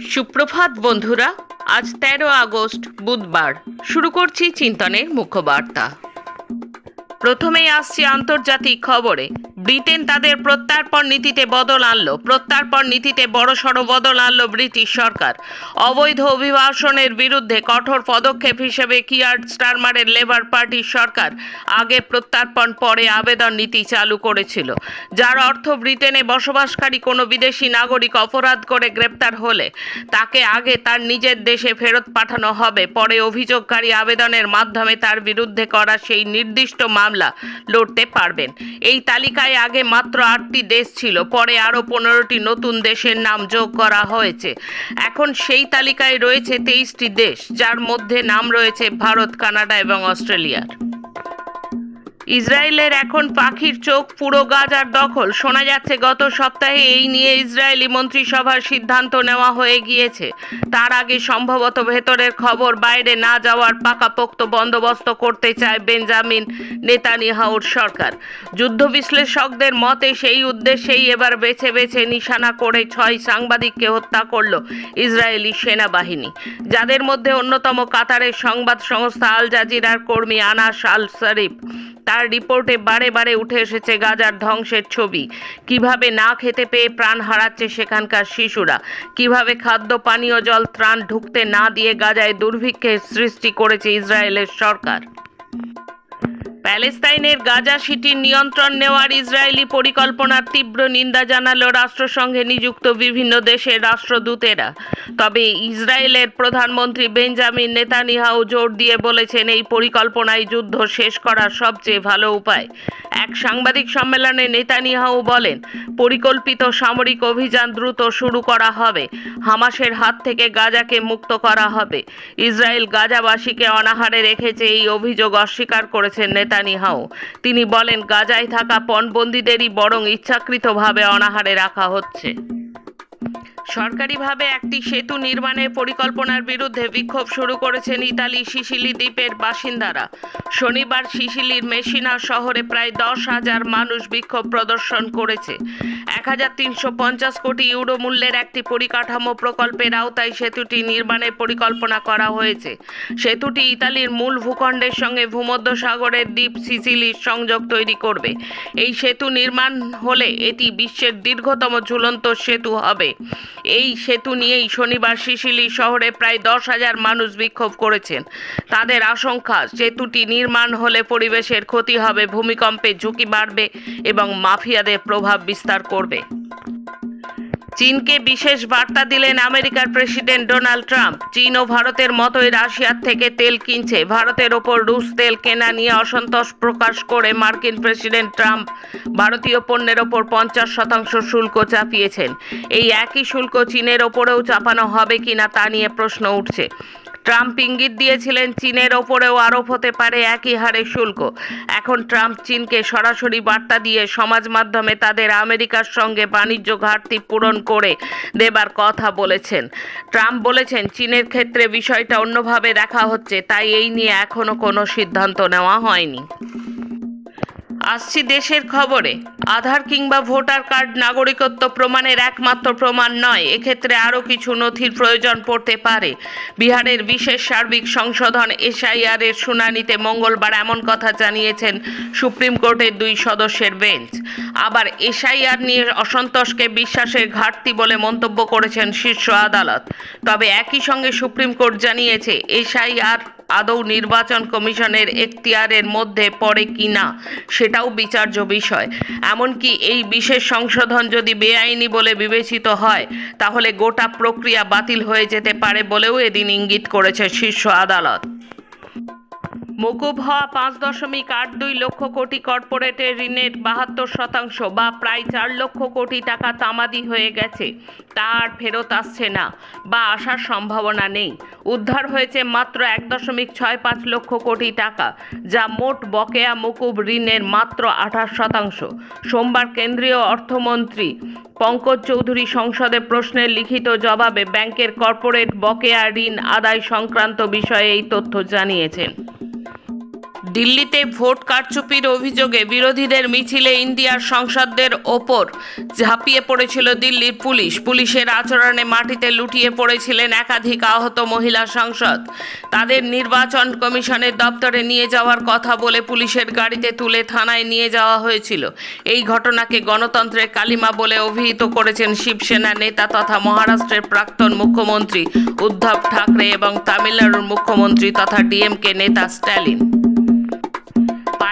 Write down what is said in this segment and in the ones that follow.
সুপ্রভাত বন্ধুরা, আজ তেরো আগস্ট, বুধবার। শুরু করছি চিন্তনের মুখ্য বার্তা প্রথমেই আসছি আন্তর্জাতিক খবরে। ব্রিটেন তাদের প্রত্যার্পণ নীতিতে বদল আনলো। প্রত্যার্পণ নীতিতে বড়সড় বদল আনলো ব্রিটিশ সরকার। অবৈধ অভিবাসনের বিরুদ্ধে কঠোর পদক্ষেপ হিসেবে কিয়ার স্টারমারের লেবার পার্টির সরকার আগে প্রত্যার্পণ, পরে আবেদন নীতি চালু করেছিল। যার অর্থ ব্রিটেনে বসবাসকারী কোনো বিদেশি নাগরিক অপরাধ করে গ্রেপ্তার হলে তাকে আগে তার নিজের দেশে ফেরত পাঠানো হবে, পরে অভিযোগকারী আবেদনের মাধ্যমে তার বিরুদ্ধে করা সেই নির্দিষ্ট মামলা লড়তে পারবেন। এই তালিকায় আগে মাত্র আটটি দেশ ছিল, পরে আরও পনেরোটি নতুন দেশের নাম যোগ করা হয়েছে। এখন সেই তালিকায় রয়েছে তেইশটি দেশ, যার মধ্যে নাম রয়েছে ভারত, কানাডা এবং অস্ট্রেলিয়ার। ইসরায়েলের এখন পাখির চোখ পুরো গাজার দখল। শোনা যাচ্ছে, গত সপ্তাহে এই নিয়ে ইসরায়েলি মন্ত্রিসভার সিদ্ধান্ত নেওয়া হয়ে গিয়েছে। তার আগে সম্ভবত ভেতরের খবর, বাইরে না যাওয়ার পাকাপোক্ত বন্দোবস্ত করতে চায় বেঞ্জামিন নেতানিয়াহুর সরকার। যুদ্ধ বিশ্লেষকদের মতে, সেই উদ্দেশ্যেই এবার বেছে বেছে নিশানা করে ছয় সাংবাদিককে হত্যা করল ইসরায়েলি সেনাবাহিনী। যাদের মধ্যে অন্যতম কাতারের সংবাদ সংস্থা আল জাজিরার কর্মী আনাস আল শরীফ। তার রিপোর্টে বারে বারে উঠে এসেছে গাজার ধ্বংসের ছবি। কীভাবে না খেতে পেয়ে প্রাণ হারাচ্ছে সেখানকার শিশুরা? কীভাবে খাদ্য, পানীয়, জল, ত্রাণ ঢুকতে না দিয়ে গাজায় দুর্ভিক্ষের সৃষ্টি করেছে ইসরায়েলের সরকার? প্যালেস্তাইনের গাজা সিটির নিয়ন্ত্রণ নেওয়ার ইসরায়েলি পরিকল্পনার তীব্র নিন্দা জানালো রাষ্ট্রসংঘে নিযুক্ত বিভিন্ন দেশের রাষ্ট্রদূতেরা। তবে ইসরায়েলের প্রধানমন্ত্রী বেঞ্জামিন নেতানিয়াহু জোর দিয়ে বলেছেন, এই পরিকল্পনায় যুদ্ধ শেষ করার সবচেয়ে ভালো উপায়। এক সাংবাদিক সম্মেলনে নেতানিয়াহু বলেন, পরিকল্পিত সামরিক অভিযান দ্রুত শুরু করা হবে। হামাসের হাত থেকে গাজাকে মুক্ত করা হবে। ইসরায়েল গাজাবাসীকে অনাহারে রেখেছে এই অভিযোগ অস্বীকার করেছেন নেতানিয়াহু তিনি বলেন, গাজায় থাকা পণবন্দীদেরই বরং ইচ্ছাকৃতভাবে অনাহারে রাখা হচ্ছে। সরকারিভাবে একটি সেতু নির্মাণের পরিকল্পনার বিরুদ্ধে বিক্ষোভ শুরু করেছেন ইতালি সিসিলি দ্বীপের বাসিন্দারা। শনিবার সিসিলির মেশিনা শহরে প্রায় দশ হাজার মানুষ বিক্ষোভ প্রদর্শন করেছে। এক হাজার তিনশো পঞ্চাশ কোটি ইউরো মূল্যের একটি পরিকাঠামো প্রকল্পের আওতায় সেতুটি নির্মাণের পরিকল্পনা করা হয়েছে। সেতুটি ইতালির মূল ভূখণ্ডের সঙ্গে ভূমধ্যসাগরের দ্বীপ সিসিলির সংযোগ তৈরি করবে। এই সেতু নির্মাণ হলে এটি বিশ্বের দীর্ঘতম ঝুলন্ত সেতু হবে। এই সেতু নিয়েই শনিবার সিসিলি শহরে প্রায় দশ হাজার মানুষ বিক্ষোভ করেছেন। তাদের আশঙ্কা, সেতুটি নির্মাণ হলে পরিবেশের ক্ষতি হবে, ভূমিকম্পে ঝুঁকি বাড়বে এবং মাফিয়াদের প্রভাব বিস্তার করবে। চীনকে বিশেষ বার্তা দিলেন আমেরিকার প্রেসিডেন্ট ডোনাল্ড ট্রাম্প। চীন ও ভারতের মতোই রাশিয়ার থেকে তেল কিনছে। ভারতের ওপর রুশ তেল কেনা নিয়ে অসন্তোষ প্রকাশ করে মার্কিন প্রেসিডেন্ট ট্রাম্প ভারতীয় পণ্যের ওপর পঞ্চাশ শতাংশ শুল্ক চাপিয়েছেন। এই একই শুল্ক চীনের ওপরেও চাপানো হবে কিনা তা নিয়ে প্রশ্ন উঠছে। ট্রাম্প ইঙ্গিত দিয়েছিলেন, চীনের ওপরেও আরোপ হতে পারে একই হারে শুল্ক। এখন ট্রাম্প চীনকে সরাসরি বার্তা দিয়ে সমাজ মাধ্যমে তাদের আমেরিকার সঙ্গে বাণিজ্য ঘাটতি পূরণ করে দেবার কথা বলেছেন। ট্রাম্প বলেছেন, চীনের ক্ষেত্রে বিষয়টা অন্যভাবে দেখা হচ্ছে, তাই এই নিয়ে এখনও কোনো সিদ্ধান্ত নেওয়া হয়নি। আসছি দেশের খবরে। আধার কিংবা ভোটার কার্ড নাগরিকত্ব প্রমাণের একমাত্র প্রমাণ নয়, এক্ষেত্রে আরও কিছু নথির প্রয়োজন পড়তে পারে। বিহারের বিশেষ সার্বিক সংশোধন এসআইআর এর শুনানিতে মঙ্গলবার এমন কথা জানিয়েছেন সুপ্রিম কোর্টের দুই সদস্যের বেঞ্চ। আবার এসআইআর নিয়ে অসন্তোষকে বিশ্বাসের ঘাটতি বলে মন্তব্য করেছেন শীর্ষ আদালত। তবে একই সঙ্গে সুপ্রিম কোর্ট জানিয়েছে, এসআইআর আদৌ নির্বাচন কমিশনের এখতিয়ারের মধ্যে পড়ে কি না সেটাও বিচার্য বিষয়। এমনকি এই বিশেষ সংশোধন যদি বেআইনি বলে বিবেচিত হয়, তাহলে গোটা প্রক্রিয়া বাতিল হয়ে যেতে পারে বলেও এদিন ইঙ্গিত করেছে শীর্ষ আদালত। মকুব হওয়া পাঁচ দশমিক আট দুই লক্ষ কোটি কর্পোরেটের ঋণের বাহাত্তর শতাংশ বা প্রায় চার লক্ষ কোটি টাকা তামাদি হয়ে গেছে। তা আর ফেরত আসছে না বা আসার সম্ভাবনা নেই। উদ্ধার হয়েছে মাত্র এক দশমিক ছয় পাঁচ লক্ষ কোটি টাকা, যা মোট বকেয়া মকুব ঋণের মাত্র আঠাশ শতাংশ। সোমবার কেন্দ্রীয় অর্থমন্ত্রী পঙ্কজ চৌধুরী সংসদে প্রশ্নের লিখিত জবাবে ব্যাংকের কর্পোরেট বকেয়া ঋণ আদায় সংক্রান্ত বিষয়ে এই তথ্য জানিয়েছেন। দিল্লিতে ভোট কারচুপির অভিযোগে বিরোধীদের মিছিলে ইন্ডিয়ার সংসদদের ওপর ঝাঁপিয়ে পড়েছিল দিল্লির পুলিশ। পুলিশের আচরণে মাটিতে লুটিয়ে পড়েছিলেন একাধিক আহত মহিলা সংসদ। তাদের নির্বাচন কমিশনের দপ্তরে নিয়ে যাওয়ার কথা বলে পুলিশের গাড়িতে তুলে থানায় নিয়ে যাওয়া হয়েছিল। এই ঘটনাকে গণতন্ত্রের কালিমা বলে অভিহিত করেছেন শিবসেনা নেতা তথা মহারাষ্ট্রের প্রাক্তন মুখ্যমন্ত্রী উদ্ধব ঠাকরে এবং তামিলনাড়ুর মুখ্যমন্ত্রী তথা ডিএমকে নেতা স্ট্যালিন।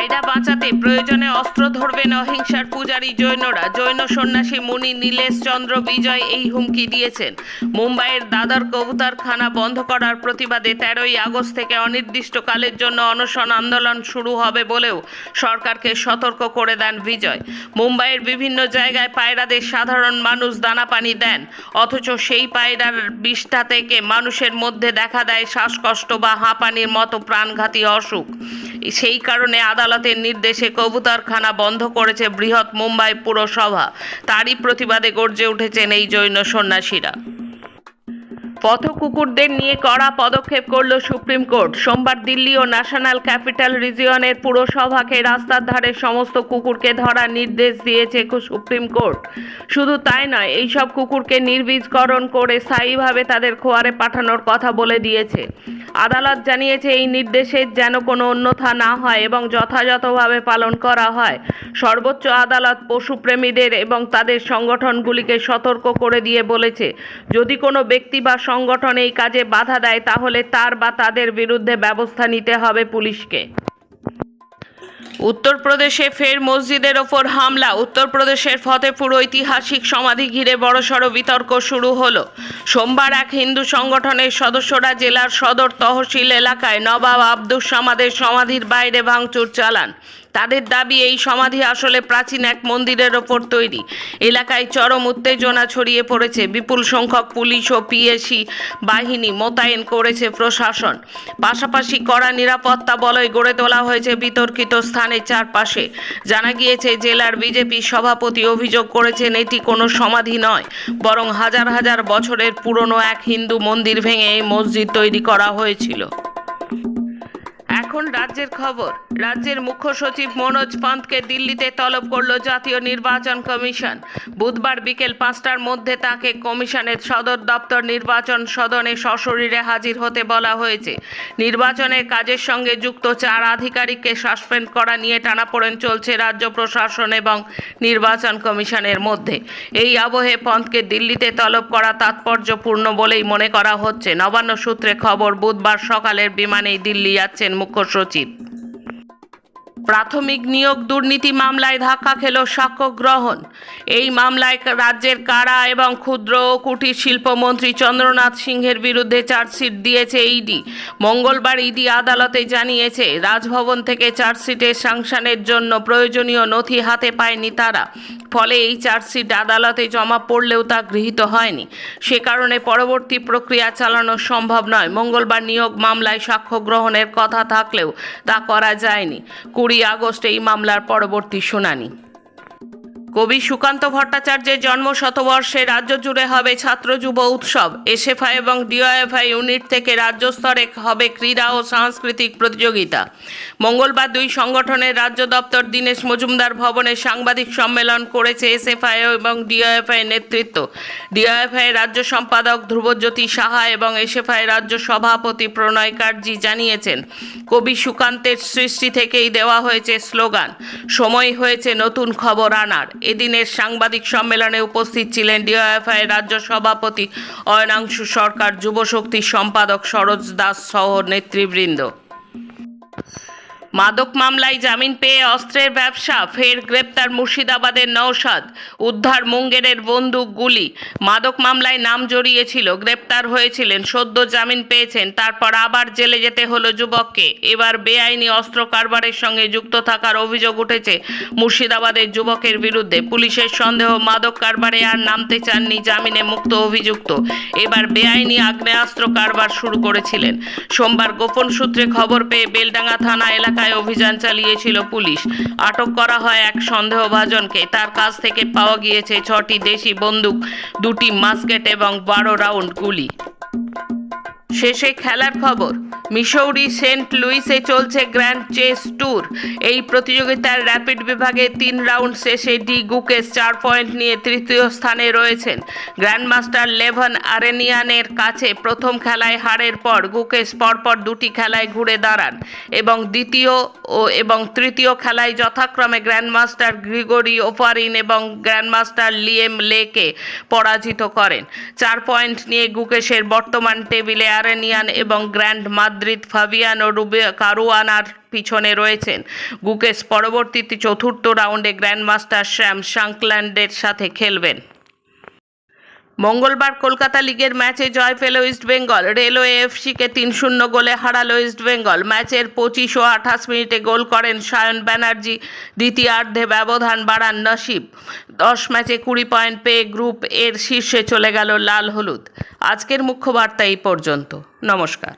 পায়রা বাঁচাতে প্রয়োজনে অস্ত্র ধরবেন অহিংসার পূজারী জৈনরা। জৈন সন্ন্যাসী মুনি নীলেশ চন্দ্র বিজয় এই হুমকি দিয়েছেন। মুম্বাইয়ের দাদর কবুতরখানা বন্ধ করার প্রতিবাদে তেরোই আগস্ট থেকে অনির্দিষ্টকালের জন্য অনশন আন্দোলন শুরু হবে বলেও সরকারকে সতর্ক করে দেন বিজয়। মুম্বাইয়ের বিভিন্ন জায়গায় পায়রাদের সাধারণ মানুষ দানা পানি দেন, অথচ সেই পায়রার বিষ্ঠা থেকে মানুষের মধ্যে দেখা দেয় শ্বাসকষ্ট বা হাঁপানির মতো প্রাণঘাতী অসুখ। সেই কারণে আদালতের নির্দেশে কবুতরখানা বন্ধ করেছে বৃহৎ মুম্বাই পুরসভা। তারই প্রতিবাদে গর্জে উঠেছেন এই জৈন সন্ন্যাসীরা। পথ কুকুরদের নিয়ে কড়া পদক্ষেপ করল সুপ্রিম কোর্ট। সোমবার দিল্লি ও ন্যাশনাল ক্যাপিটাল রিজিয়নের পুরসভাকে রাস্তার ধারে সমস্ত কুকুরকে ধরার নির্দেশ দিয়েছে সুপ্রিম কোর্ট। শুধু তাই নয় এই সব কুকুরকে নির্বীজকরণ করে স্থায়ীভাবে তাদের খোয়ারে পাঠানোর কথা বলে দিয়েছে। আদালত জানিয়েছে, এই নির্দেশের যেন কোনো অন্যথা না হয় এবং যথাযথভাবে পালন করা হয়। সর্বোচ্চ আদালত পশুপ্রেমীদের এবং তাদের সংগঠনগুলিকে সতর্ক করে দিয়ে বলেছে, যদি কোনো ব্যক্তি বা সংগঠন এই কাজে বাধা দেয়, তাহলে তার বা তাদের বিরুদ্ধে ব্যবস্থা নিতে হবে পুলিশকে। উত্তরপ্রদেশে ফের মসজিদের ওপর হামলা। উত্তরপ্রদেশের ফতেপুর ঐতিহাসিক সমাধি ঘিরে বড়সড় বিতর্ক শুরু হলো। সোমবার এক হিন্দু সংগঠনের সদস্যরা জেলার সদর তহসিল এলাকায় নবাব আব্দুস সামাদের সমাধির বাইরে ভাঙচুর চালান। তাদের দাবি, এই সমাধি আসলে প্রাচীন এক মন্দিরের ওপর তৈরি। এলাকায় চরম উত্তেজনা ছড়িয়ে পড়েছে। বিপুল সংখ্যক পুলিশ ও পিএসি বাহিনী মোতায়েন করেছে প্রশাসন। পাশাপাশি কড়া নিরাপত্তা বলয় গড়ে তোলা হয়েছে বিতর্কিত স্থানের চারপাশে। জানা গিয়েছে, জেলার বিজেপি সভাপতি অভিযোগ করেছেন, এটি কোনো সমাধি নয়, বরং হাজার হাজার বছরের পুরনো এক হিন্দু মন্দির ভেঙে এই মসজিদ তৈরি করা হয়েছিল। এখন রাজ্যের খবর। রাজ্যের মুখ্য সচিব মনোজ পান্তকে দিল্লিতে তলব করল জাতীয় নির্বাচন কমিশন। বুধবার বিকেল পাঁচটার মধ্যে তাকে কমিশনের সদর দপ্তর নির্বাচন সদনে সশরীরে হাজির হতে বলা হয়েছে। নির্বাচনের কাজের সঙ্গে যুক্ত চার আধিকারিককে সাসপেন্ড করা নিয়ে টানাপোড়েন চলছে রাজ্য প্রশাসন এবং নির্বাচন কমিশনের মধ্যে। এই আবহে পন্তকে দিল্লিতে তলব করা তাৎপর্যপূর্ণ বলেই মনে করা হচ্ছে। নবান্ন সূত্রে খবর, বুধবার সকালের বিমানেই দিল্লি যাচ্ছেন মুখ্য সচিব প্রাথমিক নিয়োগ দুর্নীতি মামলায় ধাক্কা খেল সাক্ষ্য গ্রহণ। এই মামলায় রাজ্যের কারা এবং ক্ষুদ্র ও কুটির শিল্পমন্ত্রী চন্দ্রনাথ সিংহের বিরুদ্ধে চার্জশিট দিয়েছে ইডি। মঙ্গলবার ইডি আদালতে জানিয়েছে, রাজভবন থেকে চার্জশিটের সাংশনের জন্য প্রয়োজনীয় নথি হাতে পায়নি তারা। ফলে এই চার্জশিট আদালতে জমা পড়লেও তা গৃহীত হয়নি। সে কারণে পরবর্তী প্রক্রিয়া চালানো সম্ভব নয়। মঙ্গলবার নিয়োগ মামলায় সাক্ষ্য গ্রহণের কথা থাকলেও তা করা যায়নি। কুড়ি আগস্ট এই মামলার পরবর্তী শুনানি। কবি সুকান্ত ভট্টাচার্যের জন্ম শতবর্ষে রাজ্য জুড়ে হবে ছাত্র যুব উৎসব। এসএফআই এবং ডিওএফআই ইউনিট থেকে রাজ্য স্তরে হবে ক্রীড়া ও সাংস্কৃতিক প্রতিযোগিতা। মঙ্গলবার দুই সংগঠনের রাজ্য দপ্তর দীনেশ মজুমদার ভবনে সাংবাদিক সম্মেলন করেছে এসএফআই এবং ডিওএফআই নেতৃত্ব। ডিওএফআই রাজ্য সম্পাদক ধ্রুবজ্যোতি সাহা এবং এসএফআই রাজ্য সভাপতি প্রণয় কার্জি জানিয়েছেন, কবি সুকান্তের সৃষ্টি থেকেই দেওয়া হয়েছে স্লোগান। সময় হয়েছে নতুন খবর আনার। এদিনের সাংবাদিক সম্মেলনে উপস্থিত ছিলেন ডিওএফআই রাজ্য সভাপতি অয়নাংশু সরকার যুবশক্তির সম্পাদক সরোজ দাস সহ নেতৃবৃন্দ। মাদক মামলায় জামিন পেয়ে অস্ত্রের ব্যবসা, ফের গ্রেপ্তার মুর্শিদাবাদের নওশাদ, উদ্ধার মুঙ্গেরের বন্দুক গুলি। মাদক মামলায় নাম জড়িয়েছিল, গ্রেপ্তার হয়েছিলেন, সদ্য জামিন পেয়েছেন, তারপর আবার জেলে যেতে হলো যুবককে। এবার বেআইনি অস্ত্র কারবারের সঙ্গে যুক্ত থাকার অভিযোগ উঠেছে মুর্শিদাবাদের যুবকের বিরুদ্ধে। পুলিশের সন্দেহ, মাদক কারবারে আর নামতে চাননি জামিনে মুক্ত অভিযুক্ত। এবার বেআইনি আগ্নেয়াস্ত্র কারবার শুরু করেছিলেন। সোমবার গোপন সূত্রে খবর পেয়ে বেলডাঙ্গা থানা এলাকায় অভিযান চালিয়েছিল পুলিশ। আটক করা হয় এক সন্দেহভাজনকে। তার কাছ থেকে পাওয়া গিয়েছে ছটি দেশি বন্দুক, দুটি মাস্কেট এবং বারো রাউন্ড গুলি। শেষে খেলার খবর। মিসৌরি সেন্ট লুইসে চলছে গ্র্যান্ড চেস ট্যুর। এই প্রতিযোগিতার র্যাপিড বিভাগে তিন রাউন্ড শেষে ডি গুকেস চার পয়েন্ট নিয়ে তৃতীয় স্থানে রয়েছেন। গ্র্যান্ডমাস্টার লেভন আরেনিয়ানের কাছে প্রথম খেলায় হারের পর গুকেস পরপর দুটি খেলায় ঘুরে দাঁড়ান এবং দ্বিতীয় ও এবং তৃতীয় খেলায় যথাক্রমে গ্র্যান্ডমাস্টার গ্রিগোরি ওফারিন এবং গ্র্যান্ডমাস্টার লিয়েম লেকে পরাজিত করেন। চার পয়েন্ট নিয়ে গুকেশের বর্তমান টেবিলে আরেনিয়ান এবং গ্র্যান্ড মাদ্রিদ ফাবিয়ানো রুবে কারুয়ানার পিছনে রয়েছেন। গুকেশ পরবর্তীতে চতুর্থ রাউন্ডে গ্র্যান্ডমাস্টার শ্যাম শাঙ্কল্যান্ডের সাথে খেলবেন। মঙ্গলবার কলকাতা লিগের ম্যাচে জয় পেল ইস্টবেঙ্গল রেলওয়ে এফসিকে তিন শূন্য গোলে হারালো ইস্টবেঙ্গল ম্যাচের পঁচিশ ও আঠাশ মিনিটে গোল করেন সায়ন ব্যানার্জি। দ্বিতীয়ার্ধে ব্যবধান বাড়ান নসিব। দশ ম্যাচে কুড়ি পয়েন্ট পেয়ে গ্রুপ এর শীর্ষে চলে গেল লাল হলুদ। আজকের মুখ্য বার্তা এই পর্যন্ত। নমস্কার।